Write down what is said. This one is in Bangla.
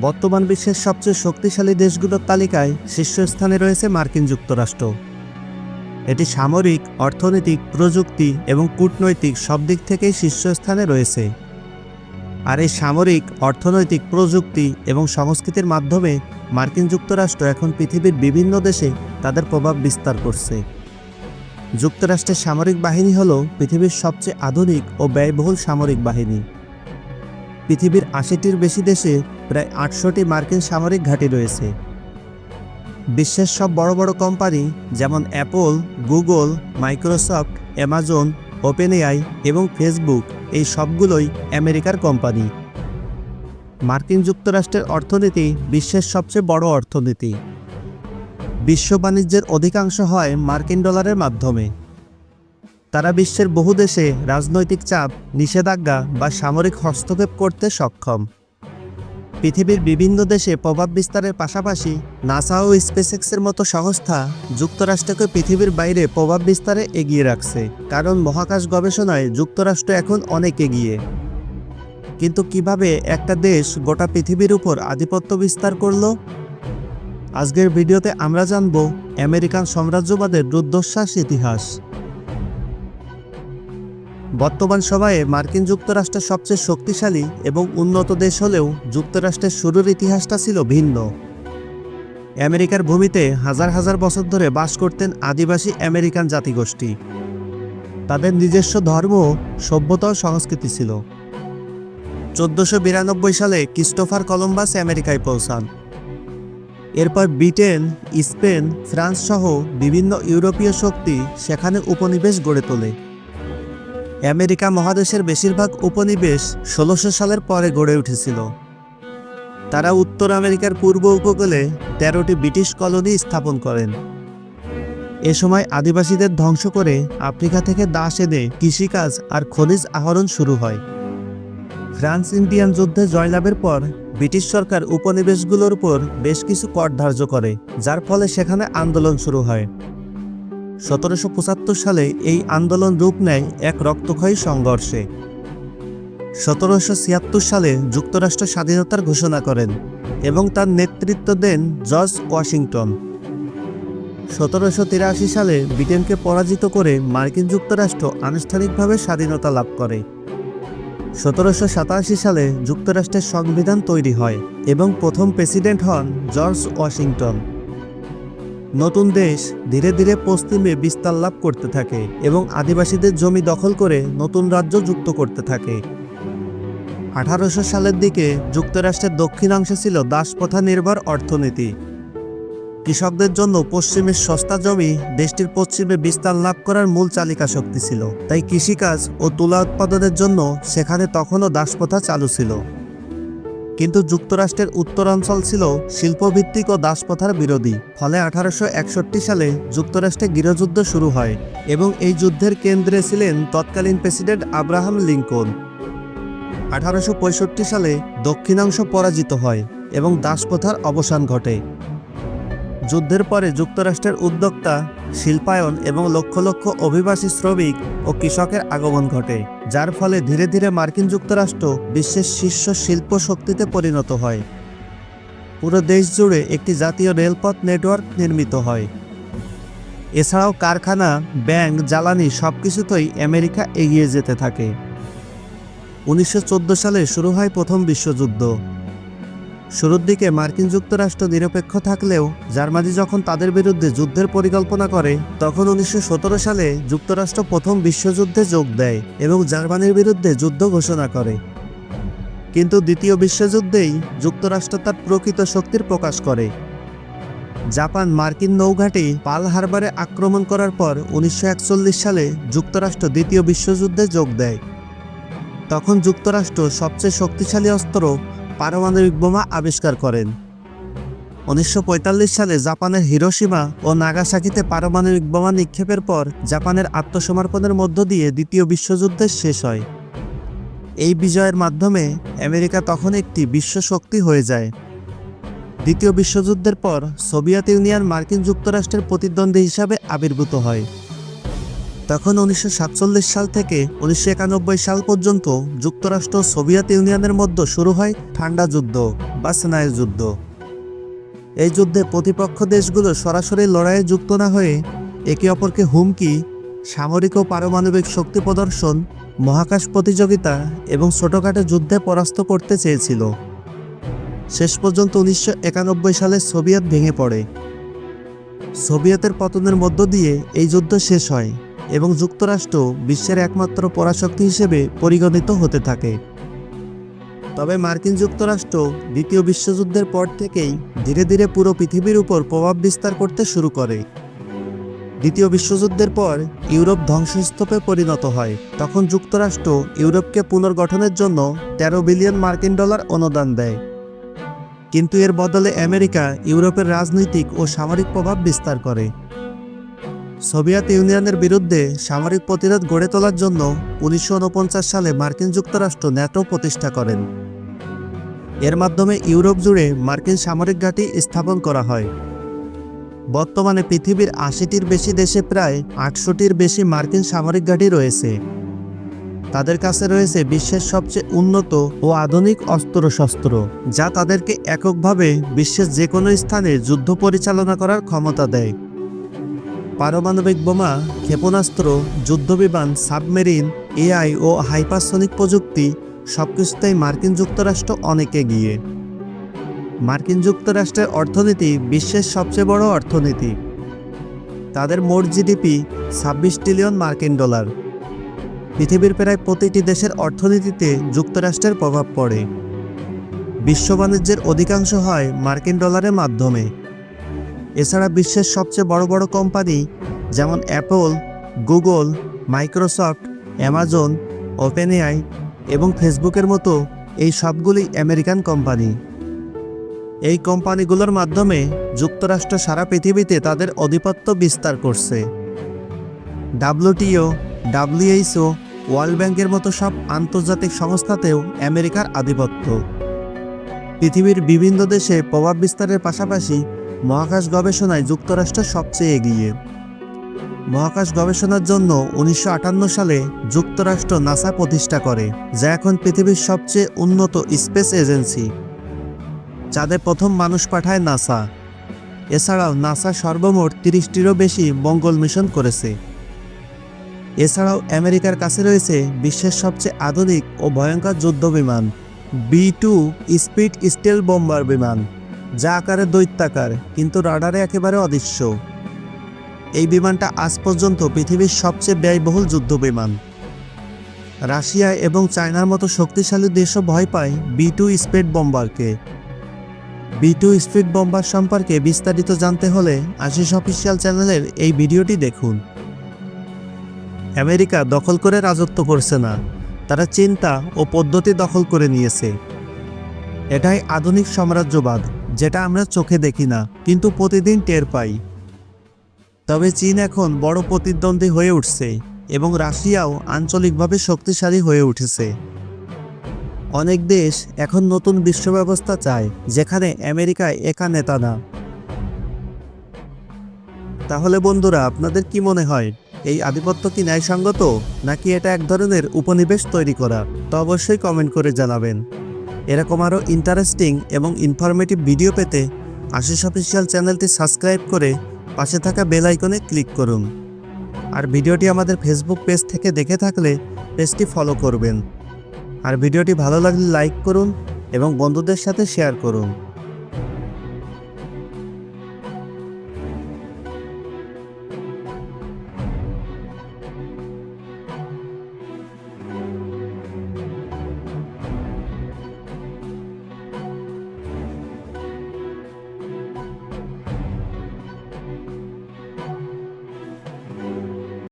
বর্তমান বিশ্বের সবচেয়ে শক্তিশালী দেশগুলোর তালিকায় শীর্ষস্থানে রয়েছে মার্কিন যুক্তরাষ্ট্র। এটি সামরিক, অর্থনৈতিক, প্রযুক্তি এবং কূটনৈতিক সব দিক থেকেই শীর্ষস্থানে রয়েছে। আর এই সামরিক, অর্থনৈতিক, প্রযুক্তি এবং সংস্কৃতির মাধ্যমে মার্কিন যুক্তরাষ্ট্র এখন পৃথিবীর বিভিন্ন দেশে তাদের প্রভাব বিস্তার করছে। যুক্তরাষ্ট্রের সামরিক বাহিনী হল পৃথিবীর সবচেয়ে আধুনিক ও ব্যয়বহুল সামরিক বাহিনী। পৃথিবীর আশিটির বেশি দেশে প্রায় আটশোটি মার্কিন সামরিক ঘাঁটি রয়েছে। বিশ্বের সব বড় বড় কোম্পানি যেমন Apple, Google, Microsoft, Amazon open OpenAI এবং ফেসবুক এই সবগুলোই আমেরিকার কোম্পানি। মার্কিন যুক্তরাষ্ট্রের অর্থনীতি বিশ্বের সবচেয়ে বড় অর্থনীতি। বিশ্ব বাণিজ্যের অধিকাংশ হয় মার্কিন ডলারের মাধ্যমে। তারা বিশ্বের বহু দেশে রাজনৈতিক চাপ, নিষেধাজ্ঞা বা সামরিক হস্তক্ষেপ করতে সক্ষম। পৃথিবীর বিভিন্ন দেশে প্রভাব বিস্তারের পাশাপাশি নাসা ও স্পেসএক্সের মতো সংস্থা যুক্তরাষ্ট্রকে পৃথিবীর বাইরে প্রভাব বিস্তারে এগিয়ে রাখছে, কারণ মহাকাশ গবেষণায় যুক্তরাষ্ট্র এখন অনেক এগিয়ে। কিন্তু কীভাবে একটা দেশ গোটা পৃথিবীর উপর আধিপত্য বিস্তার করল? আজকের ভিডিওতে আমরা জানব আমেরিকান সাম্রাজ্যবাদের রুদ্ধশ্বাস ইতিহাস। বর্তমান সময়ে মার্কিন যুক্তরাষ্ট্রের সবচেয়ে শক্তিশালী এবং উন্নত দেশ হলেও যুক্তরাষ্ট্রের শুরুর ইতিহাসটা ছিল ভিন্ন। আমেরিকার ভূমিতে হাজার হাজার বছর ধরে বাস করতেন আদিবাসী আমেরিকান জাতিগোষ্ঠী। তাদের নিজস্ব ধর্ম, সভ্যতা ও সংস্কৃতি ছিল। চোদ্দশো বিরানব্বই সালে ক্রিস্টোফার কলম্বাস আমেরিকায় পৌঁছান। এরপর ব্রিটেন, স্পেন, ফ্রান্স সহ বিভিন্ন ইউরোপীয় শক্তি সেখানে উপনিবেশ গড়ে তোলে। আমেরিকা মহাদেশের বেশিরভাগ উপনিবেশ ষোলোশো সালের পরে গড়ে উঠেছিল। তারা উত্তর আমেরিকার পূর্ব উপকূলে তেরোটি ব্রিটিশ কলোনি স্থাপন করেন। এ সময় আদিবাসীদের ধ্বংস করে আফ্রিকা থেকে দাস এনে কৃষিকাজ আর খনিজ আহরণ শুরু হয়। ফ্রান্স ইন্ডিয়ান যুদ্ধে জয়লাভের পর ব্রিটিশ সরকার উপনিবেশগুলোর উপর বেশ কিছু কর ধার্য করে, যার ফলে সেখানে আন্দোলন শুরু হয়। সতেরোশো পঁচাত্তর সালে এই আন্দোলন রূপ নেয় এক রক্তক্ষয়ী সংঘর্ষে। সতেরোশো ছিয়াত্তর সালে যুক্তরাষ্ট্র স্বাধীনতার ঘোষণা করেন এবং তার নেতৃত্ব দেন জর্জ ওয়াশিংটন। সতেরোশো তিরাশি সালে ব্রিটেনকে পরাজিত করে মার্কিন যুক্তরাষ্ট্র আনুষ্ঠানিকভাবে স্বাধীনতা লাভ করে। সতেরোশো সাতাশি সালে যুক্তরাষ্ট্রের সংবিধান তৈরি হয় এবং প্রথম প্রেসিডেন্ট হন জর্জ ওয়াশিংটন। নতুন দেশ ধীরে ধীরে পশ্চিমে বিস্তার লাভ করতে থাকে এবং আদিবাসীদের জমি দখল করে নতুন রাজ্য যুক্ত করতে থাকে। আঠারোশো সালের দিকে যুক্তরাষ্ট্রের দক্ষিণাংশে ছিল দাসপ্রথা নির্ভর অর্থনীতি। কৃষকদের জন্য পশ্চিমের সস্তা জমি দেশটির পশ্চিমে বিস্তার লাভ করার মূল চালিকা শক্তি ছিল। তাই কৃষিকাজ ও তুলা উৎপাদনের জন্য সেখানে তখনও দাসপ্রথা চালু ছিল। কিন্তু যুক্তরাষ্ট্রের উত্তরাঞ্চল ছিল শিল্পভিত্তিক ও দাসপ্রথার বিরোধী। ফলে আঠারোশো একষট্টি সালে যুক্তরাষ্ট্রে গৃহযুদ্ধ শুরু হয় এবং এই যুদ্ধের কেন্দ্রে ছিলেন তৎকালীন প্রেসিডেন্ট আব্রাহাম লিঙ্কন। আঠারোশো পঁয়ষট্টি সালে দক্ষিণাংশ পরাজিত হয় এবং দাসপ্রথার অবসান ঘটে। যুদ্ধের পরে যুক্তরাষ্ট্রের উদ্যোক্তা শিল্পায়ন এবং লক্ষ লক্ষ অভিবাসী শ্রমিক ও কৃষকের আগমন ঘটে, যার ফলে ধীরে ধীরে মার্কিন যুক্তরাষ্ট্র বিশ্বের শীর্ষ শিল্প শক্তিতে পরিণত হয়। পুরো দেশ জুড়ে একটি জাতীয় রেলপথ নেটওয়ার্ক নির্মিত হয়। এছাড়াও কারখানা, ব্যাংক, জ্বালানি সব কিছুতেই আমেরিকা এগিয়ে যেতে থাকে। উনিশশো চোদ্দ সালে শুরু হয় প্রথম বিশ্বযুদ্ধ। শুরুর দিকে মার্কিন যুক্তরাষ্ট্র নিরপেক্ষ থাকলেও জার্মানি যখন তাদের বিরুদ্ধে যুদ্ধের পরিকল্পনা করে, তখন উনিশশো সতেরো সালে যুক্তরাষ্ট্র প্রথম বিশ্বযুদ্ধে যোগ দেয় এবং জার্মানির বিরুদ্ধে যুদ্ধ ঘোষণা করে। কিন্তু দ্বিতীয় বিশ্বযুদ্ধেই যুক্তরাষ্ট্র তার প্রকৃত শক্তির প্রকাশ করে। জাপান মার্কিন নৌঘাঁটি পাল হারবারে আক্রমণ করার পর উনিশশো একচল্লিশ সালে যুক্তরাষ্ট্র দ্বিতীয় বিশ্বযুদ্ধে যোগ দেয়। তখন যুক্তরাষ্ট্র সবচেয়ে শক্তিশালী অস্ত্র পারমাণবিক বোমা আবিষ্কার করেন। উনিশশো পঁয়তাল্লিশ সালে জাপানের হিরোসীমা ও নাগাসাকিতে পারমাণবিক বোমা নিক্ষেপের পর জাপানের আত্মসমর্পণের মধ্য দিয়ে দ্বিতীয় বিশ্বযুদ্ধের শেষ হয়। এই বিজয়ের মাধ্যমে আমেরিকা তখন একটি বিশ্ব শক্তি হয়ে যায়। দ্বিতীয় বিশ্বযুদ্ধের পর সোভিয়েত ইউনিয়ন মার্কিন যুক্তরাষ্ট্রের প্রতিদ্বন্দ্বী হিসাবে আবির্ভূত হয়। তখন উনিশশো সাতচল্লিশ সাল থেকে উনিশশো একানব্বই সাল পর্যন্ত যুক্তরাষ্ট্র সোভিয়েত ইউনিয়নের মধ্যে শুরু হয় ঠান্ডা যুদ্ধ বা স্নায়ু যুদ্ধ। এই যুদ্ধে প্রতিপক্ষ দেশগুলো সরাসরি লড়াইয়ে যুক্ত না হয়ে একে অপরকে হুমকি, সামরিক ও পারমাণবিক শক্তি প্রদর্শন, মহাকাশ প্রতিযোগিতা এবং ছোটখাটো যুদ্ধে পরাস্ত করতে চেয়েছিল। শেষ পর্যন্ত উনিশশো একানব্বই সালে সোভিয়েত ভেঙে পড়ে। সোভিয়েতের পতনের মধ্য দিয়ে এই যুদ্ধ শেষ হয়। এবং যুক্তরাষ্ট্র বিশ্বের একমাত্র পরাশক্তি হিসেবে পরিগণিত হতে থাকে। তবে মার্কিন যুক্তরাষ্ট্র দ্বিতীয় বিশ্বযুদ্ধের পর থেকেই ধীরে ধীরে পুরো পৃথিবীর উপর প্রভাব বিস্তার করতে শুরু করে। দ্বিতীয় বিশ্বযুদ্ধের পর ইউরোপ ধ্বংসস্তূপে পরিণত হয়। তখন যুক্তরাষ্ট্র ইউরোপকে পুনর্গঠনের জন্য তেরো বিলিয়ন মার্কিন ডলার অনুদান দেয়। কিন্তু এর বদলে আমেরিকা ইউরোপের রাজনৈতিক ও সামরিক প্রভাব বিস্তার করে। সোভিয়েত ইউনিয়নের বিরুদ্ধে সামরিক প্রতিরোধ গড়ে তোলার জন্য উনিশশো উনপঞ্চাশ সালে মার্কিন যুক্তরাষ্ট্র ন্যাটো প্রতিষ্ঠা করেন। এর মাধ্যমে ইউরোপ জুড়ে মার্কিন সামরিক ঘাঁটি স্থাপন করা হয়। বর্তমানে পৃথিবীর আশিটির বেশি দেশে প্রায় আটশোটির বেশি মার্কিন সামরিক ঘাঁটি রয়েছে। তাদের কাছে রয়েছে বিশ্বের সবচেয়ে উন্নত ও আধুনিক অস্ত্রশস্ত্র, যা তাদেরকে এককভাবে বিশ্বের যে কোনো স্থানে যুদ্ধ পরিচালনা করার ক্ষমতা দেয়। পারমাণবিক বোমা, ক্ষেপণাস্ত্র, যুদ্ধবিমান, সাবমেরিন, এআই ও হাইপারসনিক প্রযুক্তি সবকিছুতেই মার্কিন যুক্তরাষ্ট্র অনেকে এগিয়ে। মার্কিন যুক্তরাষ্ট্রের অর্থনীতি বিশ্বের সবচেয়ে বড় অর্থনীতি। তাদের মোট জিডিপি ছাব্বিশ ট্রিলিয়ন মার্কিন ডলার। পৃথিবীর প্রায় প্রতিটি দেশের অর্থনীতিতে যুক্তরাষ্ট্রের প্রভাব পড়ে। বিশ্ব বাণিজ্যের অধিকাংশ হয় মার্কিন ডলারের মাধ্যমে। এছাড়া বিশ্বের সবচেয়ে বড় বড় কোম্পানি যেমন Apple Google Microsoft Amazon OpenAI এবং ফেসবুকের মতো এই সবগুলি আমেরিকান কোম্পানি এই কোম্পানিগুলোর মাধ্যমে যুক্তরাষ্ট্র সারা পৃথিবীতে তাদের আধিপত্য বিস্তার করছে। ডাব্লিউটিও ডাব্লিউএইচও ওয়ার্ল্ড ব্যাংকের মতো সব আন্তর্জাতিক সংস্থাতেও আমেরিকার আধিপত্য। পৃথিবীর বিভিন্ন দেশে প্রভাব বিস্তারের পাশাপাশি মহাকাশ গবেষণায় যুক্তরাষ্ট্র সবচেয়ে এগিয়ে। মহাকাশ গবেষণার জন্য উনিশশো আটান্ন সালে যুক্তরাষ্ট্র নাসা প্রতিষ্ঠা করে, যা এখন পৃথিবীর সবচেয়ে উন্নত স্পেস এজেন্সি চাঁদে প্রথম মানুষ পাঠায় নাসা। এছাড়াও নাসা সর্বমোট তিরিশটিরও বেশি মঙ্গল মিশন করেছে। এছাড়াও আমেরিকার কাছে রয়েছে বিশ্বের সবচেয়ে আধুনিক ও ভয়ঙ্কর যুদ্ধ বিমান B two spirit stealth bomber বিমান। যা আকারে দৈত্যাকার, কিন্তু রাডারে একেবারে অদৃশ্য। এই বিমানটা আজ পর্যন্ত পৃথিবীর সবচেয়ে ব্যয়বহুল যুদ্ধ বিমান রাশিয়া এবং চায়নার মতো শক্তিশালী দেশও ভয় পায় বি টু স্পিড বোম্বারকে। বি টু স্পিড বোম্বার সম্পর্কে বিস্তারিত জানতে হলে আশিস অফিসিয়াল চ্যানেলের এই ভিডিওটি দেখুন। আমেরিকা দখল করে রাজত্ব করছে না, তারা চিন্তা ও পদ্ধতি দখল করে নিয়েছে। এটাই আধুনিক সাম্রাজ্যবাদ। যেটা আমরা চোখে দেখি না, কিন্তু প্রতিদিন টের পাই। তবে চীন এখন বড় প্রতিদ্বন্দ্বী হয়ে উঠছে এবং রাশিয়াও আঞ্চলিকভাবে শক্তিশালী হয়ে উঠেছে। অনেক দেশ এখন নতুন বিশ্ব ব্যবস্থা চায়, যেখানে আমেরিকায় একা নেতা না। তাহলে বন্ধুরা, আপনাদের কি মনে হয়, এই আধিপত্য কি ন্যায়সঙ্গত, নাকি এটা এক ধরনের উপনিবেশ তৈরি করা? তো অবশ্যই কমেন্ট করে জানাবেন। এরকম আরও ইন্টারেস্টিং এবং ইনফরমেটিভ ভিডিও পেতে আশিস অফিসিয়াল চ্যানেলটি সাবস্ক্রাইব করে পাশে থাকা বেল আইকনে ক্লিক করুন। আর ভিডিওটি আমাদের ফেসবুক পেজ থেকে দেখে থাকলে পেজটি ফলো করবেন। আর ভিডিওটি ভালো লাগলে লাইক করুন এবং বন্ধুদের সাথে শেয়ার করুন।